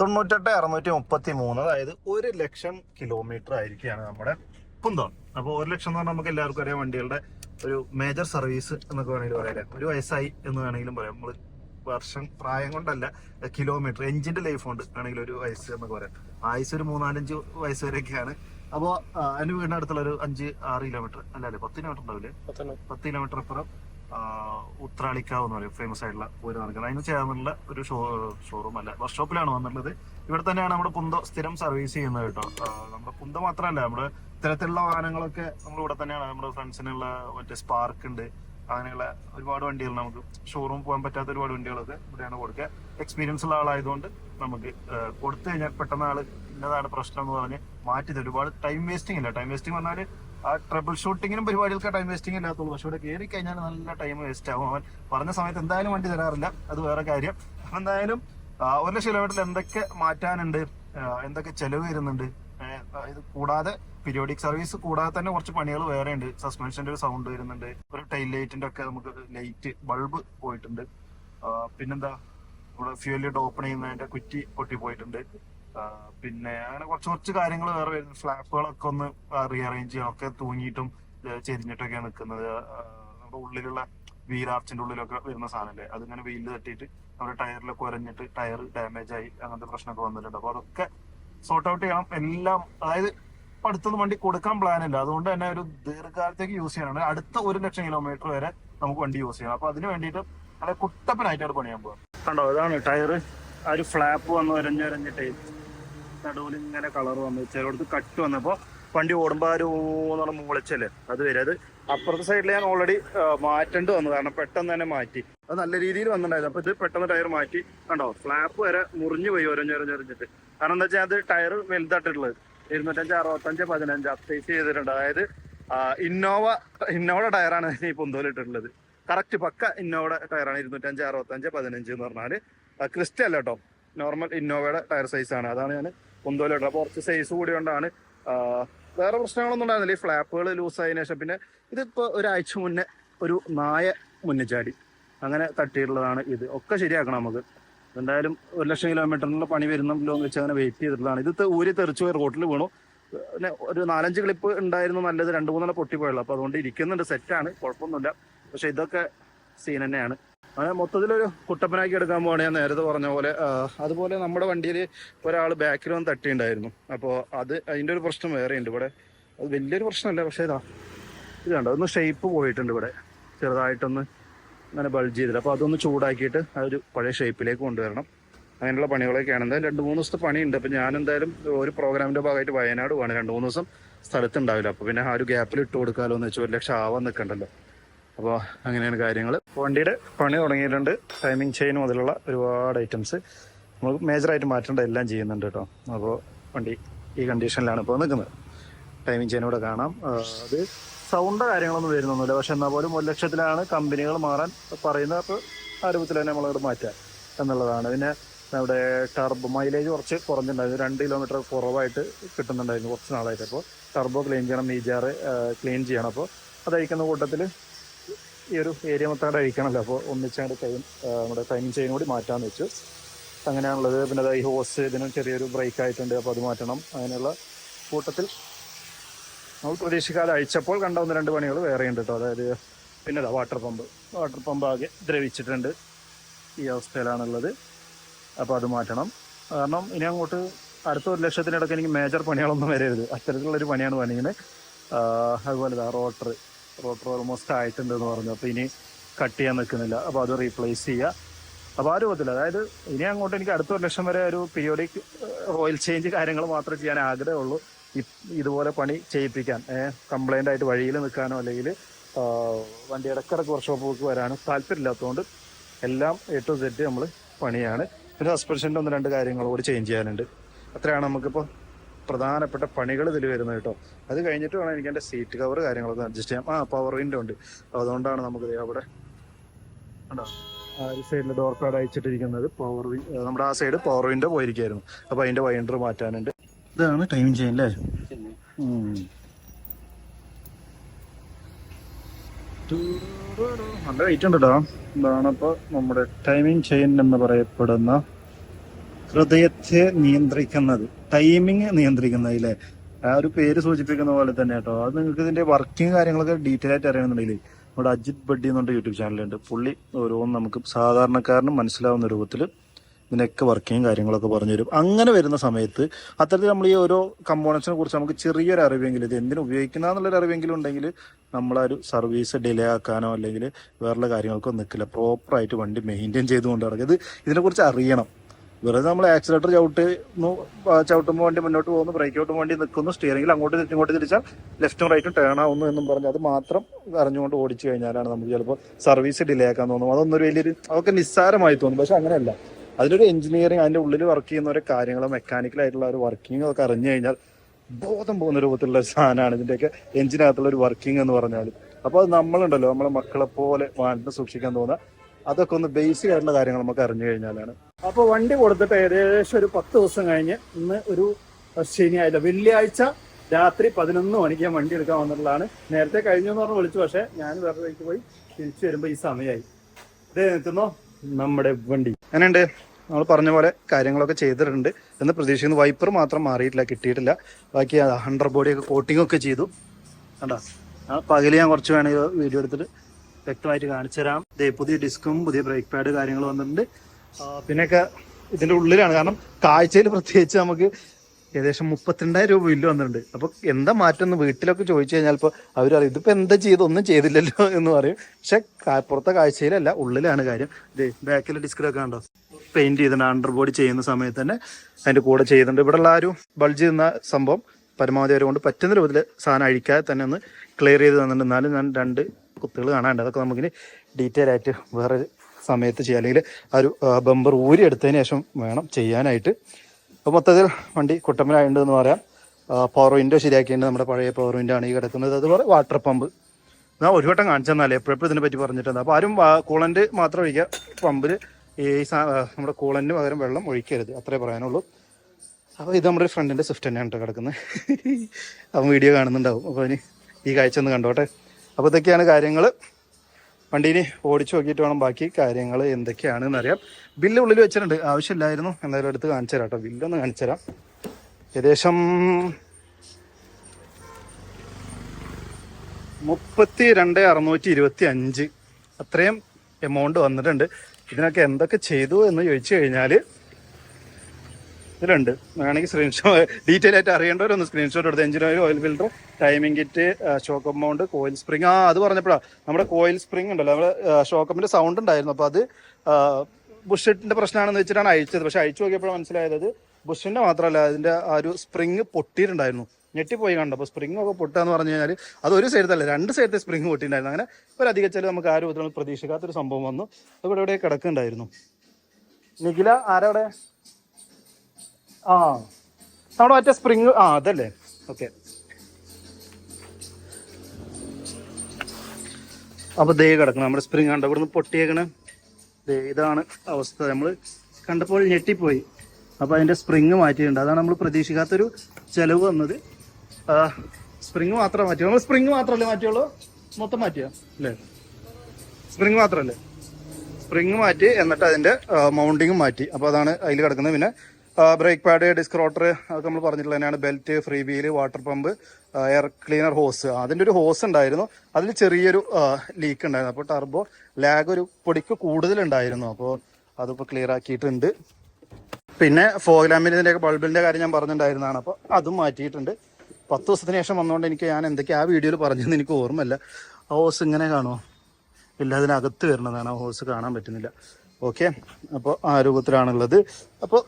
തൊണ്ണൂറ്റെട്ട് അറുന്നൂറ്റി മുപ്പത്തി മൂന്ന് അതായത് ഒരു ലക്ഷം കിലോമീറ്റർ ആയിരിക്കുകയാണ് നമ്മുടെ കുന്തോൺ അപ്പോൾ ഒരു ലക്ഷം എന്ന് പറഞ്ഞാൽ നമുക്ക് എല്ലാവർക്കും അറിയാം വണ്ടികളുടെ ഒരു മേജർ സർവീസ് എന്നൊക്കെ വേണമെങ്കിൽ പറയാം. ഒരു വയസ്സായി എന്ന് വേണമെങ്കിലും പറയാം. നമ്മൾ വർഷം പ്രായം കൊണ്ടല്ല കിലോമീറ്റർ എഞ്ചിന്റെ ലൈഫ് ഉണ്ട് ആണെങ്കിൽ ഒരു വയസ്സ് എന്നൊക്കെ പറയാം. ആയുസ് ഒരു മൂന്നാലഞ്ച് വയസ്സ് വരെയൊക്കെയാണ്. അപ്പോൾ അതിന് വീടിനടുത്തുള്ള അടുത്തുള്ള ഒരു അഞ്ച് ആറ് കിലോമീറ്റർ അല്ല അല്ലേ? പത്ത് കിലോമീറ്റർ ഉണ്ടാവില്ലേ? പത്ത് കിലോമീറ്റർ അപ്പുറം. ഉത്രാളിക്കാവ് എന്ന് പറയും ഫേമസ് ആയിട്ടുള്ള ഒരു നടക്കുന്നത് അതിന് ചേർന്നുള്ള ഒരു ഷോ ഷോറൂം അല്ല വർക്ക്ഷോപ്പിലാണ് വന്നിട്ടുള്ളത്. ഇവിടെ തന്നെയാണ് നമ്മുടെ പുന്ത സ്ഥിരം സർവീസ് ചെയ്യുന്നത് കേട്ടോ. നമ്മുടെ പുന്ത മാത്രമല്ല നമ്മുടെ ഇത്തരത്തിലുള്ള വാഹനങ്ങളൊക്കെ നമ്മൾ ഇവിടെ തന്നെയാണ്. നമ്മുടെ ഫ്രണ്ട്സിനുള്ള മറ്റേ സ്പാർക്ക് ഉണ്ട്. അങ്ങനെയുള്ള ഒരുപാട് വണ്ടികൾ നമുക്ക് ഷോറൂം പോകാൻ പറ്റാത്ത ഒരുപാട് വണ്ടികളൊക്കെ ഇവിടെയാണ് കൊടുക്കുക. എക്സ്പീരിയൻസ് ഉള്ള ആളായതുകൊണ്ട് നമുക്ക് കൊടുത്തു കഴിഞ്ഞാൽ പെട്ടെന്ന് ആൾ ഇന്നതാണ് പ്രശ്നം എന്ന് പറഞ്ഞ് മാറ്റി ഒരുപാട് ടൈം വേസ്റ്റിംഗ് ഇല്ല. ടൈം വേസ്റ്റിംഗ് പറഞ്ഞാൽ ആ ട്രബിൾ ഷൂട്ടിങ്ങിനും പരിപാടികൾക്ക് ടൈം വേസ്റ്റിംഗ് ഇല്ലാത്തുള്ളൂ പക്ഷെ ഇവിടെ കയറി കഴിഞ്ഞാൽ നല്ല ടൈം വേസ്റ്റ് ആകും അവൻ പറഞ്ഞ സമയത്ത് എന്തായാലും വണ്ടി തരാറില്ല. അത് വേറെ കാര്യം. അപ്പം എന്തായാലും ഒരു ലക്ഷം കിലോമീറ്ററിൽ എന്തൊക്കെ മാറ്റാനുണ്ട്? എന്തൊക്കെ ചെലവ് വരുന്നുണ്ട്? ഇത് കൂടാതെ പീരിയോഡിക് സർവീസ് കൂടാതെ തന്നെ കുറച്ച് പണികൾ വേറെ ഉണ്ട്. സസ്പെൻഷന്റെ ഒരു സൗണ്ട് വരുന്നുണ്ട്. ഒരു ടൈൽ ലൈറ്റിന്റെ ഒക്കെ നമുക്ക് ലൈറ്റ് ബൾബ് പോയിട്ടുണ്ട്. പിന്നെന്താ? നമ്മുടെ ഫ്യൂലിട്ട് ഓപ്പൺ ചെയ്യുന്നതിന്റെ കുറ്റി പൊട്ടി പോയിട്ടുണ്ട് പിന്നെ അങ്ങനെ കുറച്ച് കുറച്ച് കാര്യങ്ങൾ വേറെ വരുന്നു ഫ്ലാപ്പുകളൊക്കെ ഒന്ന് റീഅറേഞ്ച് ചെയ്യണം ഒക്കെ തൂങ്ങിയിട്ടും ചെരിഞ്ഞിട്ടൊക്കെ നിൽക്കുന്നത് നമ്മുടെ ഉള്ളിലുള്ള വീരാർച്ചിന്റെ ഉള്ളിലൊക്കെ വരുന്ന സാധനമല്ലേ അതിങ്ങനെ വെയിൽ തട്ടിയിട്ട് നമ്മുടെ ടയറിൽ കുരഞ്ഞിട്ട് ടയർ ഡാമേജ് ആയി അങ്ങനത്തെ പ്രശ്നമൊക്കെ വന്നിട്ടുണ്ട്. അപ്പൊ അതൊക്കെ സോർട്ട് ഔട്ട് ചെയ്യണം. എല്ലാം അതായത് അടുത്തൊന്നും വണ്ടി കൊടുക്കാൻ പ്ലാൻ ഇല്ല. അതുകൊണ്ട് തന്നെ ഒരു ദീർഘകാലത്തേക്ക് യൂസ് ചെയ്യണം. അടുത്ത ഒരു ലക്ഷം കിലോമീറ്റർ വരെ നമുക്ക് വണ്ടി യൂസ് ചെയ്യണം. അപ്പൊ അതിന് വേണ്ടിയിട്ട് നല്ല കുട്ടപ്പനായിട്ടാണ് പണിയാൻ പോകുക കണ്ടോ? ഇതാണ് ടയർ ആ ഒരു ഫ്ലാപ്പ് വന്ന് ഒരഞ്ഞൊരഞ്ഞിട്ടേ നടുവിൽ ഇങ്ങനെ കളർ വന്നു. ചിലടത്ത് കട്ട് വന്നപ്പോ വണ്ടി ഓടുമ്പോ ആ ഒരു മൂളിച്ചല്ലേ? അത് വരും. അത് അപ്പുറത്തെ സൈഡിൽ ഞാൻ ഓൾറെഡി മാറ്റേണ്ടി വന്നു. കാരണം പെട്ടെന്ന് തന്നെ മാറ്റി. അത് നല്ല രീതിയിൽ വന്നിട്ടുണ്ടായിരുന്നു. അപ്പൊ ഇത് പെട്ടെന്ന് ടയർ മാറ്റി. കണ്ടോ? ഫ്ലാപ്പ് വരെ മുറിഞ്ഞു പോയി ഒരഞ്ഞൊരഞ്ഞൊരഞ്ഞിട്ട് കാരണം എന്താ വെച്ചാൽ അത് ടയർ വലുതായിട്ടുള്ളത് ഇരുന്നൂറ്റഞ്ച് അറുപത്തഞ്ച് പതിനഞ്ച് അപ്ഡേറ്റ് ചെയ്തിട്ടുണ്ട്. അതായത് ഇന്നോവ ഇന്നോവയുടെ ടയറാണ് ഈ പൊന്തോലിട്ടിട്ടുള്ളത് കറക്റ്റ് പക്ക ഇന്നോവയുടെ ടയറാണ് ഇരുന്നൂറ്റഞ്ച് അറുപത്തഞ്ച് പതിനഞ്ച് എന്ന് പറഞ്ഞാൽ. ക്രിസ്റ്റ അല്ല കേട്ടോ. നോർമൽ ഇന്നോവയുടെ ടയർ സൈസ് ആണ്. അതാണ് ഞാൻ പൊന്തോലിട്ടത് അപ്പോൾ കുറച്ച് സൈസ് കൂടിയോണ്ടാണ് വേറെ പ്രശ്നങ്ങളൊന്നും ഉണ്ടായിരുന്നില്ല. ഈ ഫ്ലാപ്പുകൾ ലൂസ് ആയതിനു ശേഷം പിന്നെ ഇതിപ്പോൾ ഒരാഴ്ച മുന്നേ ഒരു നായ മുന്നിൽ ചാടി അങ്ങനെ തട്ടിയിട്ടുള്ളതാണ് ഇത്. ഒക്കെ ശരിയാക്കണം നമുക്ക്. എന്തായാലും ഒരു ലക്ഷം കിലോമീറ്ററിനുള്ള പണി വരുന്നല്ലോ എന്ന് വെച്ച് അങ്ങനെ വെയിറ്റ് ചെയ്തിട്ടുള്ളതാണ്. ഇത് ഊരി തെറിച്ചു പോയി റോട്ടിൽ വീണു. പിന്നെ ഒരു നാലഞ്ച് ക്ലിപ്പ് ഉണ്ടായിരുന്നു നല്ലത്. രണ്ട് മൂന്നെണ്ണം പൊട്ടിപ്പോയുള്ളൂ. അപ്പോൾ അതുകൊണ്ട് ഇരിക്കുന്നുണ്ട്. സെറ്റാണ് കുഴപ്പമൊന്നുമില്ല. പക്ഷേ ഇതൊക്കെ സീൻ തന്നെയാണ്. അങ്ങനെ മൊത്തത്തിലൊരു കുട്ടപ്പനാക്കി എടുക്കാൻ പോവാണ്. ഞാൻ നേരത്തെ പറഞ്ഞ പോലെ അതുപോലെ നമ്മുടെ വണ്ടിയിൽ ഒരാൾ ബാക്കിൽ വന്ന് തട്ടിയുണ്ടായിരുന്നു അപ്പോൾ അത് അതിന്റെ ഒരു പ്രശ്നം വേറെ ഉണ്ട് ഇവിടെ. അത് വലിയൊരു പ്രശ്നമല്ല പക്ഷേ ഇതാ ഇത് കണ്ടോ? ഒന്ന് ഷേപ്പ് പോയിട്ടുണ്ട് ഇവിടെ. ചെറുതായിട്ടൊന്ന് അങ്ങനെ ബൾജ് ചെയ്തില്ല. അപ്പോൾ അതൊന്ന് ചൂടാക്കിയിട്ട് ആ ഒരു പഴയ ഷേപ്പിലേക്ക് കൊണ്ടുവരണം. അങ്ങനെയുള്ള പണികളൊക്കെയാണ്. എന്തായാലും രണ്ട് മൂന്ന് ദിവസത്തെ പണിയുണ്ട്. അപ്പം ഞാൻ എന്തായാലും ഒരു പ്രോഗ്രാമിന്റെ ഭാഗമായിട്ട് വയനാട് പോവാണ്. രണ്ട് മൂന്ന് ദിവസം സ്ഥലത്തുണ്ടാവില്ല അപ്പോൾ പിന്നെ ആ ഒരു ഗ്യാപ്പിൽ ഇട്ട് കൊടുക്കാമല്ലോ എന്ന് വെച്ചാൽ ഒരു ലക്ഷം ആവാൻ നിൽക്കണ്ടല്ലോ അപ്പോൾ അങ്ങനെയാണ് കാര്യങ്ങൾ വണ്ടിയുടെ പണി തുടങ്ങിയിട്ടുണ്ട്. ടൈമിംഗ് ചെയിൻ മുതലുള്ള ഒരുപാട് ഐറ്റംസ് നമ്മൾ മേജറായിട്ട് മാറ്റേണ്ട എല്ലാം ചെയ്യുന്നുണ്ട് കേട്ടോ അപ്പോൾ വണ്ടി ഈ കണ്ടീഷനിലാണ് ഇപ്പോൾ നിൽക്കുന്നത് ടൈമിംഗ് ചെയിൻ ഇവിടെ കാണാം. അത് സൗണ്ട് കാര്യങ്ങളൊന്നും വരുന്നൊന്നുമില്ല. പക്ഷെ എന്നാൽ പോലും ഒരു ലക്ഷത്തിലാണ് കമ്പനികൾ മാറാൻ പറയുന്നത്. അപ്പോൾ ആ രൂപത്തിൽ തന്നെ നമ്മളവിടെ മാറ്റുക എന്നുള്ളതാണ്. പിന്നെ നമ്മുടെ ടർബോ മൈലേജ് കുറച്ച് കുറഞ്ഞിട്ടുണ്ടായിരുന്നു. രണ്ട് കിലോമീറ്റർ കുറവായിട്ട് കിട്ടുന്നുണ്ടായിരുന്നു കുറച്ച് നാളായിട്ട്. അപ്പോൾ ടർബോ ക്ലീൻ ചെയ്യണം മീജാറ് ക്ലീൻ ചെയ്യണം. അപ്പോൾ അത് അയക്കുന്ന കൂട്ടത്തിൽ ഈ ഒരു ഏരിയ മൊത്തം അഴിക്കണമല്ലോ അപ്പോൾ ഒന്നിച്ചങ്ങോട്ട് ടൈം നമ്മുടെ ടൈമിംഗ് ചെയിൻ കൂടി മാറ്റാമെന്ന് വെച്ചു. അങ്ങനെയാണുള്ളത്. പിന്നെ ഈ ഹോസ് ഇതിന് ചെറിയൊരു ബ്രേക്ക് ആയിട്ടുണ്ട്. അപ്പോൾ അത് മാറ്റണം. അങ്ങനെയുള്ള കൂട്ടത്തിൽ നമ്മൾ പ്രതീക്ഷിക്കാതെ അഴിച്ചപ്പോൾ കണ്ട ഒന്ന് രണ്ട് പണികൾ വേറെ ഉണ്ട് കേട്ടോ. അതായത് പിന്നെ വാട്ടർ പമ്പ് വാട്ടർ പമ്പ് ആകെ ദ്രവിച്ചിട്ടുണ്ട്. ഈ അവസ്ഥയിലാണുള്ളത്. അപ്പോൾ അത് മാറ്റണം. കാരണം ഇനി അങ്ങോട്ട് അടുത്ത ഒരു ലക്ഷത്തിനിടയ്ക്ക് എനിക്ക് മേജർ പണികളൊന്നും വരരുത്. അത്തരത്തിലുള്ളൊരു പണിയാണ് പണിയുന്നത്. അതുപോലെ റോട്ടർ റോട്ടർ ഓൾമോസ്റ്റ് ആയിട്ടുണ്ട് എന്ന് പറഞ്ഞു. അപ്പോൾ ഇനി കട്ട് ചെയ്യാൻ നിൽക്കുന്നില്ല. അപ്പോൾ അത് റീപ്ലേസ് ചെയ്യുക. അപ്പോൾ ആ രൂപത്തിൽ അതായത് ഇനി അങ്ങോട്ട് എനിക്ക് അടുത്ത ഒരു ലക്ഷം വരെ ഒരു പീരിയോഡിക് ഓയിൽ ചേഞ്ച് കാര്യങ്ങൾ മാത്രമേ ചെയ്യാൻ ആഗ്രഹമുള്ളൂ. ഇതുപോലെ പണി ചെയ്യിപ്പിക്കാൻ. കംപ്ലൈന്റ് ആയിട്ട് വഴിയിൽ നിൽക്കാനോ അല്ലെങ്കിൽ വണ്ടി ഇടക്കിടക്ക് വർക്ക്ഷോപ്പിലേക്ക് വരാനോ താല്പര്യമില്ലാത്തതുകൊണ്ട് എല്ലാം എ ടു സെറ്റ് നമ്മൾ പണിയാണ്. പിന്നെ സസ്പെൻഷന്റെ ഒന്ന് രണ്ട് കാര്യങ്ങൾ കൂടി ചേഞ്ച് ചെയ്യാനുണ്ട്. അത്രയാണ് നമുക്കിപ്പോൾ പ്രധാനപ്പെട്ട പണികൾ ഇതിൽ വരുന്നത് കേട്ടോ. അത് കഴിഞ്ഞിട്ട് വേണം എനിക്ക് എന്റെ സീറ്റ് കവർ കാര്യങ്ങളൊക്കെ അഡ്ജസ്റ്റ് ചെയ്യാം ആ പവർ വിൻഡോ ഉണ്ട്. അതുകൊണ്ടാണ് നമുക്ക് അവിടെ ഉണ്ടോ ആ ഒരു സൈഡിൽ ഡോർ പാഡ് അയച്ചിട്ടിരിക്കുന്നത്. പവർ നമ്മുടെ ആ സൈഡ് പവർ വിൻഡോ പോയിരിക്കായിരുന്നു അപ്പോൾ അതിന്റെ വൈൻഡർ മാറ്റാനുണ്ട്. ഇതാണ് ടൈമിംഗ് ചെയിൻ അല്ലേ. നല്ല വെയിറ്റ് ഉണ്ട് കേട്ടോ ഇതാണ് ഇപ്പോൾ നമ്മുടെ ടൈമിംഗ് ചെയിൻ എന്ന് പറയപ്പെടുന്ന ഹൃദയത്തെ നിയന്ത്രിക്കുന്നത് ടൈമിങ് നിയന്ത്രിക്കുന്നത് ആ ഒരു പേര് സൂചിപ്പിക്കുന്ന പോലെ തന്നെ കേട്ടോ. അത് നിങ്ങൾക്ക് ഇതിന്റെ വർക്കിംഗ് കാര്യങ്ങളൊക്കെ ഡീറ്റെയിൽ ആയിട്ട് അറിയണമെന്നുണ്ടെങ്കിൽ നമ്മുടെ അജിത് ബഡ്ഡി എന്നുണ്ട് യൂട്യൂബ് ചാനലുണ്ട് പുള്ളി ഓരോന്ന് നമുക്ക് സാധാരണക്കാരന് മനസ്സിലാവുന്ന രൂപത്തിൽ ഇതിനൊക്കെ വർക്കിങ് കാര്യങ്ങളൊക്കെ പറഞ്ഞു തരും അങ്ങനെ വരുന്ന സമയത്ത് അത്തരത്തിൽ നമ്മൾ ഈ ഓരോ കമ്പോണൻസിനെ കുറിച്ച് നമുക്ക് ചെറിയൊരു അറിവെങ്കിലും ഇത് എന്തിനു ഉപയോഗിക്കുന്ന എന്നുള്ളൊരു അറിവെങ്കിലും ഉണ്ടെങ്കിൽ ഒരു സർവീസ് ഡിലേ ആക്കാനോ അല്ലെങ്കിൽ വേറെ കാര്യങ്ങൾക്കോ നിൽക്കില്ല പ്രോപ്പറായിട്ട് വണ്ടി മെയിന്റെയിൻ ചെയ്തുകൊണ്ട് നടക്കുക. ഇത് ഇതിനെക്കുറിച്ച് അറിയണം. വെറുതെ നമ്മൾ ആക്സിലേറ്റർ ചവിട്ടുന്നു ചവിട്ടുമ്പോൾ വണ്ടി മുന്നോട്ട് പോകുന്നു ബ്രേക്ക് ഔട്ടും വണ്ടി നിൽക്കുന്നു സ്റ്റിയറിംഗിൽ അങ്ങോട്ട് തിരിച്ച് ഇങ്ങോട്ട് തിരിച്ചാൽ ലെഫ്റ്റും റൈറ്റും ടേൺ ആവുന്നു എന്നും പറഞ്ഞ് അത് മാത്രം അറിഞ്ഞുകൊണ്ട് ഓടിച്ചു കഴിഞ്ഞാലാണ് നമുക്ക് ചിലപ്പോൾ സർവീസ് ഡിലേ ആക്കാൻ തോന്നും. അതൊന്നൊരു വലിയൊരു അതൊക്കെ നിസ്സാരമായി തോന്നും. പക്ഷെ അങ്ങനെയല്ല. അതിലൊരു എഞ്ചിനീയറിംഗ് അതിന്റെ ഉള്ളിൽ വർക്ക് ചെയ്യുന്ന ഓരോ കാര്യങ്ങൾ മെക്കാനിക്കൽ ആയിട്ടുള്ള ഒരു വർക്കിംഗ് ഒക്കെ അറിഞ്ഞു കഴിഞ്ഞാൽ ബോധം പോകുന്ന രൂപത്തിലുള്ള ഒരു സാധനമാണ് ഇതിന്റെയൊക്കെ എഞ്ചിനകത്തുള്ള ഒരു വർക്കിംഗ് എന്ന് പറഞ്ഞാൽ അപ്പോൾ അത് നമ്മളുണ്ടല്ലോ നമ്മളെ മക്കളെ പോലെ വാണ്ടിന് സൂക്ഷിക്കാൻ തോന്നുക. അതൊക്കെ ഒന്ന് ബേസിക് ആയിട്ടുള്ള കാര്യങ്ങൾ നമുക്ക് അറിഞ്ഞു കഴിഞ്ഞാലാണ് അപ്പോൾ വണ്ടി കൊടുത്തിട്ട് ഏകദേശം ഒരു പത്ത് ദിവസം കഴിഞ്ഞ് ഇന്ന് ഒരു ശനിയാഴ്ച വെള്ളിയാഴ്ച രാത്രി പതിനൊന്ന് മണിക്ക് ഞാൻ വണ്ടി എടുക്കാൻ വന്നിട്ടുള്ളതാണ്. നേരത്തെ കഴിഞ്ഞു എന്ന് പറഞ്ഞ് വിളിച്ചു പക്ഷേ ഞാൻ വേറെ വഴിക്ക് പോയി തിരിച്ചു വരുമ്പോൾ ഈ സമയമായി ഇതേ നിൽക്കുന്നോ നമ്മുടെ വണ്ടി. അങ്ങനെയുണ്ട് നമ്മൾ പറഞ്ഞ പോലെ കാര്യങ്ങളൊക്കെ ചെയ്തിട്ടുണ്ട്. എന്ന് പ്രതീക്ഷിക്കുന്നു. വൈപ്പർ മാത്രം മാറിയിട്ടില്ല കിട്ടിയിട്ടില്ല. ബാക്കി ഹണ്ടർ ബോഡി ഒക്കെ കോട്ടിംഗ് ഒക്കെ ചെയ്തു. കണ്ടോ? പകൽ ഞാൻ കുറച്ച് വേണമെങ്കിൽ വീഡിയോ എടുത്തിട്ട് വ്യക്തമായിട്ട് കാണിച്ചു തരാം പുതിയ ഡിസ്കും പുതിയ ബ്രേക്ക് പാഡ് കാര്യങ്ങളും വന്നിട്ടുണ്ട്. പിന്നെയൊക്കെ ഇതിന്റെ ഉള്ളിലാണ്. കാരണം കാഴ്ചയിൽ പ്രത്യേകിച്ച് നമുക്ക് ഏകദേശം മുപ്പത്തിരണ്ടായിരം രൂപ ബില്ല് വന്നിട്ടുണ്ട്. അപ്പൊ എന്താ മാറ്റം എന്ന് വീട്ടിലൊക്കെ ചോദിച്ചു കഴിഞ്ഞാൽ ഇപ്പൊ അവരറിയും ഇതിപ്പോ എന്താ ചെയ്ത് ഒന്നും ചെയ്തില്ലല്ലോ എന്ന് പറയും. പക്ഷെ പുറത്തെ കാഴ്ചയിലല്ല ഉള്ളിലാണ് കാര്യം. ഇതേ ബാക്കിലെ ഡിസ്കിലൊക്കെ കണ്ടോ? പെയിന്റ് ചെയ്തിട്ടുണ്ട് അണ്ടർ ബോഡി ചെയ്യുന്ന സമയത്ത് തന്നെ അതിന്റെ കൂടെ ചെയ്യുന്നുണ്ട് ഇവിടെ ഉള്ള ആ ഒരു ബൾജ് ചെയ്യുന്ന സംഭവം പരമാവധി അവരെ കൊണ്ട് പറ്റുന്ന രൂപത്തിൽ സാധനം അഴിക്കാതെ തന്നെ ഒന്ന് ക്ലിയർ ചെയ്ത് തന്നിട്ടുണ്ട്. എന്നാലും ഞാൻ രണ്ട് കുത്തുകൾ കാണാനുണ്ട്. അതൊക്കെ നമുക്കിനി ഡീറ്റെയിൽ ആയിട്ട് വേറെ സമയത്ത് ചെയ്യാം അല്ലെങ്കിൽ ആ ഒരു ബമ്പർ ഊരി എടുത്തതിന് ശേഷം വേണം ചെയ്യാനായിട്ട്. അപ്പോൾ മൊത്തത്തിൽ വണ്ടി കുട്ടമ്പനായിട്ടുണ്ട് എന്ന് പറയാം. പവർ വിൻഡോ ശരിയാക്കിയിട്ടുണ്ട്. നമ്മുടെ പഴയ പവർ വിൻഡോ ആണ് ഈ കിടക്കുന്നത്. അതുപോലെ വാട്ടർ പമ്പ് ഞാൻ ഒരു വട്ടം കാണിച്ചെന്നാലേ എപ്പോഴെപ്പോഴും ഇതിനെ പറ്റി പറഞ്ഞിട്ടുണ്ട്. അപ്പോൾ ആരും കൂളന്റ് മാത്രം ഒഴിക്കുക. പമ്പിൽ ഈ നമ്മുടെ കൂളന്റ് പകരം വെള്ളം ഒഴിക്കരുത്. അത്രേ പറയാനുള്ളൂ. അപ്പോൾ ഇത് നമ്മുടെ ഫ്രണ്ടിന്റെ സ്വിഫ്റ്റ് തന്നെയാണ് കേട്ടോ കിടക്കുന്നത് അവൻ വീഡിയോ കാണുന്നുണ്ടാവും. അപ്പോൾ ഇനി ഈ കാഴ്ച ഒന്ന് കണ്ടോട്ടെ. അപ്പോൾ ഇതൊക്കെയാണ് കാര്യങ്ങൾ വണ്ടീനെ ഓടിച്ചു നോക്കിയിട്ട് വേണം ബാക്കി കാര്യങ്ങൾ എന്തൊക്കെയാണെന്ന് അറിയാം ബില്ല് ഉള്ളിൽ വെച്ചിട്ടുണ്ട്. ആവശ്യമില്ലായിരുന്നു. എന്തായാലും എടുത്ത് കാണിച്ചു തരാം കേട്ടോ ബില്ലൊന്ന് കാണിച്ചു തരാം ഏകദേശം മുപ്പത്തി രണ്ട് അറുന്നൂറ്റി ഇരുപത്തി അഞ്ച് അത്രയും എമൗണ്ട് വന്നിട്ടുണ്ട്. ഇതിനൊക്കെ എന്തൊക്കെ ചെയ്തു എന്ന് ചോദിച്ചു കഴിഞ്ഞാൽ ഇതിലുണ്ട്. വേണമെങ്കിൽ സ്ക്രീൻഷോട്ട് ഡീറ്റെയിൽ ആയിട്ട് അറിയേണ്ടവരൊന്ന് സ്ക്രീൻഷോട്ട് എടുത്ത് engine oil oil filter timing kit shock mount coil spring ആ അത് പറഞ്ഞപ്പോഴാണ് നമ്മുടെ കോയിൽ സ്പ്രിങ് ഉണ്ടല്ലോ. നമ്മുടെ ഷോക്കപ്പിന്റെ സൗണ്ട് ഉണ്ടായിരുന്നു. അപ്പോൾ അത് ബുഷറ്റിന്റെ പ്രശ്നമാണെന്ന് വെച്ചിട്ടാണ് അയച്ചത് പക്ഷെ അയച്ചു നോക്കിയപ്പോഴാണ് മനസ്സിലായത് ബുഷിന്റെ മാത്രമല്ല അതിന്റെ ആ ഒരു സ്പ്രിങ് പൊട്ടിയിട്ടുണ്ടായിരുന്നു. ഞെട്ടിപ്പോയി കണ്ടു അപ്പോൾ സ്പ്രിങ് ഒക്കെ പൊട്ടാന്ന് പറഞ്ഞു കഴിഞ്ഞാൽ അത് ഒരു സൈഡത്തല്ല രണ്ട് സൈഡത്തെ സ്പ്രിങ് പൊട്ടിയിട്ടുണ്ടായിരുന്നു. അങ്ങനെ ഒരു അധിക ചെലവ് നമുക്ക് ആ രൂപത്തിൽ പ്രതീക്ഷിക്കാത്തൊരു സംഭവം വന്നു. ഇവിടെ എവിടെ കിടക്കുന്നുണ്ടായിരുന്നു. നിഖില ആരവിടെ ആ. നമ്മുടെ മറ്റേ സ്പ്രിങ് ആ അതല്ലേ. ഓക്കെ. അപ്പൊ ദേ കിടക്കണം നമ്മുടെ സ്പ്രിങ് കണ്ട? ഇവിടുന്ന് പൊട്ടിയേക്കണ. ദേ ഇതാണ് അവസ്ഥ. നമ്മൾ കണ്ടപ്പോൾ ഞെട്ടിപ്പോയി. അപ്പൊ അതിന്റെ സ്പ്രിങ് മാറ്റിയിട്ടുണ്ട്. അതാണ് നമ്മൾ പ്രതീക്ഷിക്കാത്തൊരു ചെലവ് വന്നത്. സ്പ്രിങ് മാത്രം മാറ്റി നമ്മൾ സ്പ്രിങ് മാത്രമല്ലേ മാറ്റിയുള്ളൂ? മൊത്തം മാറ്റിയോ? അല്ലേ? സ്പ്രിങ് മാത്രമല്ലേ സ്പ്രിങ് മാറ്റി എന്നിട്ട് അതിന്റെ മൗണ്ടിങ്ങും മാറ്റി. അപ്പോൾ അതാണ് അതിൽ കിടക്കുന്നത്. പിന്നെ ബ്രേക്ക് പാഡ് ഡിസ്ക് റോട്ടർ അതൊക്കെ നമ്മൾ പറഞ്ഞിട്ടുള്ള തന്നെയാണ് belt free wheel water pump air cleaner hose അതിന്റെ ഒരു ഹോസ് ഉണ്ടായിരുന്നു. അതിൽ ചെറിയൊരു ലീക്ക് ഉണ്ടായിരുന്നു. അപ്പോൾ ടർബോ ലാഗ് ഒരു പൊടിക്ക് കൂടുതലുണ്ടായിരുന്നു. അപ്പോൾ അതിപ്പോൾ ക്ലിയർ ആക്കിയിട്ടുണ്ട്. പിന്നെ ഫോഗ് ബൾബിന്റെ കാര്യം ഞാൻ പറഞ്ഞിട്ടുണ്ടായിരുന്നതാണ്. അപ്പോൾ അതും മാറ്റിയിട്ടുണ്ട്. പത്ത് ദിവസത്തിന് ശേഷം വന്നുകൊണ്ട് എനിക്ക് ഞാൻ എന്തൊക്കെയാ ആ വീഡിയോയിൽ പറഞ്ഞതെന്ന് എനിക്ക് ഓർമ്മയില്ല. ആ ഹോസ് ഇങ്ങനെ കാണുമോ? ഇല്ല അതിനകത്ത് വരുന്നതാണ്. ആ ഹോസ് കാണാൻ പറ്റുന്നില്ല. ഓക്കെ. അപ്പോൾ ആ രൂപത്തിലാണുള്ളത് അപ്പോൾ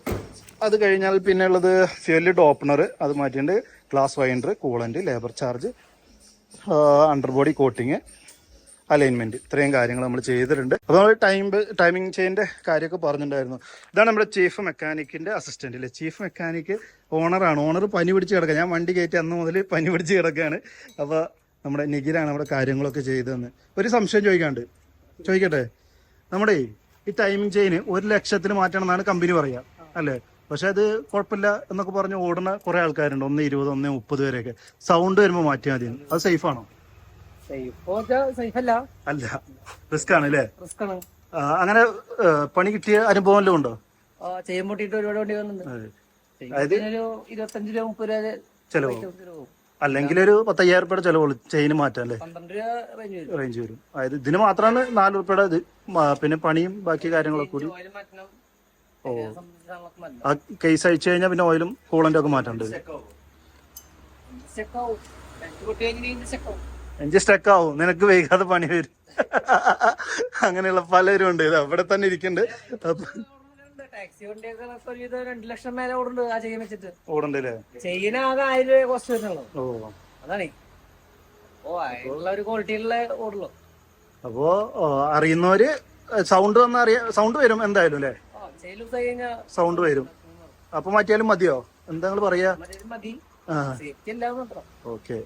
അത് കഴിഞ്ഞാൽ പിന്നെ ഉള്ളത് ഫ്യൂലിഡ് ഓപ്പണർ അത് മാറ്റിയിട്ടുണ്ട്. Glass winder coolant labour charge under body coating alignment ഇത്രയും കാര്യങ്ങൾ നമ്മൾ ചെയ്തിട്ടുണ്ട്. അപ്പോൾ നമ്മൾ ടൈം ടൈമിംഗ് ചെയിന്റെ കാര്യമൊക്കെ പറഞ്ഞിട്ടുണ്ടായിരുന്നു. ഇതാണ് നമ്മുടെ ചീഫ് മെക്കാനിക്കിന്റെ അസിസ്റ്റന്റ് അല്ലേ ചീഫ് മെക്കാനിക്ക് ഓണറാണ് ഓണർ പനി പിടിച്ച് കിടക്കുക ഞാൻ വണ്ടി കയറ്റി അന്ന് മുതൽ പനി പിടിച്ച് കിടക്കുകയാണ് അപ്പോൾ നമ്മുടെ നിഖിലാണ് നമ്മുടെ കാര്യങ്ങളൊക്കെ ചെയ്തതെന്ന്. ഒരു സംശയം ചോദിക്കാണ്ട് ചോദിക്കട്ടെ? നമ്മുടെ ഈ ടൈമിംഗ് ചെയിന് ഒരു ലക്ഷത്തിന് മാറ്റണം എന്നാണ് കമ്പനി പറയുക അല്ലേ? പക്ഷെ അത് കുഴപ്പമില്ല എന്നൊക്കെ പറഞ്ഞ് ഓടുന്ന കുറെ ആൾക്കാരുണ്ട് ഒന്ന് ഇരുപത് ഒന്ന് മുപ്പത് വരെയൊക്കെ സൗണ്ട് വരുമ്പോൾ മാറ്റിയാൽ മതി. അത് സേഫ് ആണോ? അല്ല. റിസ്ക് ആണ് അല്ലേ? അങ്ങനെ പണി കിട്ടിയ അനുഭവം വല്ലതും ഉണ്ടോ? ചെയ്യാൻ ഒരുപാട് വണ്ടി വന്നിട്ടുണ്ട്. ഇരുപത്തഞ്ച് രൂപ മുപ്പത് രൂപ ചെലവ്. അല്ലെങ്കിൽ ഒരു പത്തയ്യായിരം രൂപയുടെ ചെലവുള്ളൂ ചെയിന് മാറ്റാൻ അല്ലേ? റേഞ്ച് വരും. അതായത് ഇതിന് മാത്രമാണ് നാല് രൂപയുടെ ഇത് പിന്നെ പണിയും ബാക്കി കാര്യങ്ങളൊക്കെ കൂടി. ഓ. ആ കേസ് അയച്ചു കഴിഞ്ഞാൽ പിന്നെ ഓയിലും കൂളന്റും ഒക്കെ മാറ്റേണ്ടി. എഞ്ചി സ്റ്റക്ക് ആവും. നിനക്ക് വൈകാതെ പണി വരും. അങ്ങനെയുള്ള പലരും ഉണ്ട്. അവിടെ തന്നെ ഇരിക്കുന്നുണ്ട് ടാക്സി വണ്ടിയൊക്കെ രണ്ട് ലക്ഷം മേലെ ആ ചെയ്യാൻ വെച്ചിട്ട്. ഓടണ്ടല്ലേ ചെയ്യുന്ന ആകെ ആയിരം രൂപ കോസ്റ്റ് വരുന്നുള്ളൂ. ഓ. അതാണ്. ഓ അതിനുള്ള ഒരു ക്വാളിറ്റിയിലുള്ള ഓടുള്ളൂ. അപ്പോ അറിയുന്നവര് സൗണ്ട് വന്ന അറിയാ സൗണ്ട് വരും എന്തായാലും അല്ലേ? സൗണ്ട് വരും. അപ്പൊ മാറ്റിയാലും മതിയോ? എന്താ നിങ്ങൾ പറയാ? ഓക്കെ.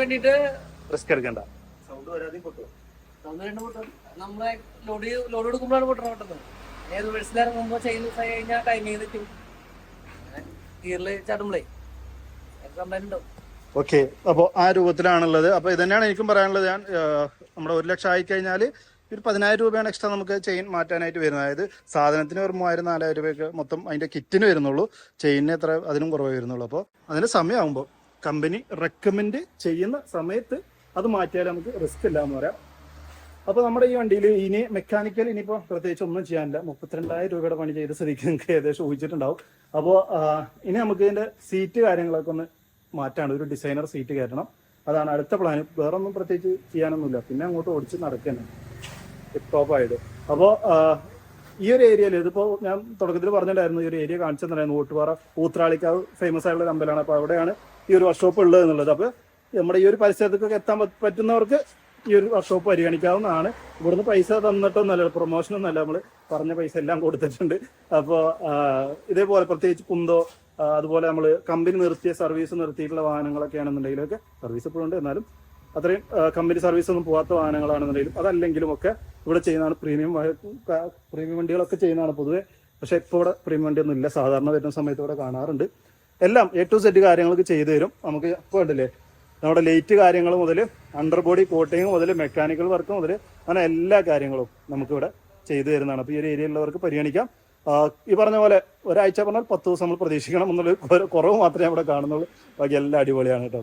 വേണ്ടിട്ട് റിസ്ക് എടുക്കണ്ട. സൗണ്ട് വരാതെ പൊട്ടും. നമ്മളെ ലോഡ് ലോഡ് എടുക്കുമ്പോഴാണ് പൊട്ടണം പെട്ടെന്ന് ഏത് ബസ്സിൽ ഇറങ്ങുമ്പോ ചെയിൻ കഴിഞ്ഞാൽ ടൈമിങ് തെറ്റും ഗിയറിൽ ചാടുമ്പോഴേ കംപ്ലൈന്റ് ഉണ്ടാവും. ഓക്കെ അപ്പോൾ ആ രൂപത്തിലാണുള്ളത്. അപ്പോൾ ഇതന്നെയാണ് എനിക്കും പറയാനുള്ളത്. ഞാൻ നമ്മുടെ ഒരു ലക്ഷം ആയി കഴിഞ്ഞാൽ ഒരു പതിനായിരം രൂപയാണ് എക്സ്ട്രാ നമുക്ക് ചെയിൻ മാറ്റാനായിട്ട് വരുന്നത്. അതായത് സാധനത്തിന് ഒരു മൂവായിരം നാലായിരം രൂപയൊക്കെ മൊത്തം അതിന്റെ കിറ്റിന് വരുന്നുള്ളൂ. ചെയിനിന് എത്ര അതിനും കുറവേ വരുന്നുള്ളൂ. അപ്പോൾ അതിന് സമയമാകുമ്പോൾ കമ്പനി റെക്കമെൻഡ് ചെയ്യുന്ന സമയത്ത് അത് മാറ്റിയാൽ നമുക്ക് റിസ്ക് ഇല്ല എന്ന് പറയാം. അപ്പോൾ നമ്മുടെ ഈ വണ്ടിയിൽ ഇനി മെക്കാനിക്കൽ ഇനിയിപ്പോൾ പ്രത്യേകിച്ച് ഒന്നും ചെയ്യാനില്ല. മുപ്പത്തിരണ്ടായിരം രൂപയുടെ പണി ചെയ്ത സ്ഥിതിക്ക് നിങ്ങൾക്ക് ഏകദേശം ഊഹിച്ചിട്ടുണ്ടാവും. അപ്പോൾ ഇനി നമുക്ക് ഇതിന്റെ സീറ്റ് കാര്യങ്ങളൊക്കെ ഒന്ന് മാറ്റാണ്. ഒരു ഡിസൈനർ സീറ്റ് കയറ്റണം. അതാണ് അടുത്ത പ്ലാൻ വേറെ ഒന്നും പ്രത്യേകിച്ച് ചെയ്യാനൊന്നുമില്ല. പിന്നെ അങ്ങോട്ട് ഓടിച്ച് നടക്കണം ടിപ്പ് ടോപ്പ് ആയിട്ട് അപ്പോൾ ഈ ഒരു ഏരിയയിൽ ഇതിപ്പോൾ ഞാൻ തുടക്കത്തിൽ പറഞ്ഞിട്ടുണ്ടായിരുന്നു. ഈ ഒരു ഏരിയ കാണിച്ചു തന്നിട്ടുണ്ടായിരുന്നു. ഊട്ടുപാറ ഊത്രാളിക്കാവ് ഫേമസ് ആയിട്ടുള്ള അമ്പലമാണ് അപ്പോൾ അവിടെയാണ് ഈ ഒരു വർക്ക്ഷോപ്പ് ഉള്ളത് എന്നുള്ളത്. അപ്പോൾ നമ്മുടെ ഈ ഒരു പരിസരത്തൊക്കെ എത്താൻ പറ്റുന്നവർക്ക് ഈ ഒരു വർക്ക്ഷോപ്പ് പരിഗണിക്കാവുന്നതാണ്. ഇവിടുന്ന് പൈസ തന്നിട്ടൊന്നല്ല പ്രൊമോഷനൊന്നല്ല നമ്മൾ പറഞ്ഞ പൈസ എല്ലാം കൊടുത്തിട്ടുണ്ട്. അപ്പോൾ ഇതേപോലെ പ്രത്യേകിച്ച് കുന്തോ അതുപോലെ നമ്മൾ കമ്പനി നിർത്തിയ സർവീസ് നിർത്തിയിട്ടുള്ള വാഹനങ്ങളൊക്കെ ആണെന്നുണ്ടെങ്കിലൊക്കെ സർവീസ് ഇപ്പോഴും ഉണ്ട്. എന്നാലും അത്രയും കമ്പനി സർവീസ് ഒന്നും പോകാത്ത വാഹനങ്ങളാണെന്നുണ്ടെങ്കിലും അതല്ലെങ്കിലും ഒക്കെ ഇവിടെ ചെയ്യുന്നതാണ് പ്രീമിയം പ്രീമിയം വണ്ടികളൊക്കെ ചെയ്യുന്നതാണ് പൊതുവെ. പക്ഷെ ഇപ്പോൾ ഇവിടെ പ്രീമിയം വണ്ടിയൊന്നും ഇല്ല. സാധാരണ വരുന്ന സമയത്ത് ഇവിടെ കാണാറുണ്ട്. എല്ലാം എ ടു സെറ്റ് കാര്യങ്ങളൊക്കെ ചെയ്തു തരും. നമുക്ക് ഇപ്പോൾ നമ്മുടെ ലൈറ്റ് കാര്യങ്ങൾ മുതൽ അണ്ടർ ബോഡി കോട്ടിങ് മുതൽ മെക്കാനിക്കൽ വർക്ക് മുതൽ അങ്ങനെ എല്ലാ കാര്യങ്ങളും നമുക്കിവിടെ ചെയ്തു തരുന്നതാണ്. അപ്പോൾ ഈ ഒരു ഏരിയയിലുള്ളവർക്ക് പരിഗണിക്കാം. ഈ പറഞ്ഞ പോലെ ഒരാഴ്ച പറഞ്ഞാൽ പത്ത് ദിവസം നമ്മൾ പ്രതീക്ഷിക്കണം എന്നുള്ള കുറവ് മാത്രമേ അവിടെ കാണുന്നുള്ളൂ. ബാക്കി എല്ലാം അടിപൊളിയാണ് കേട്ടോ.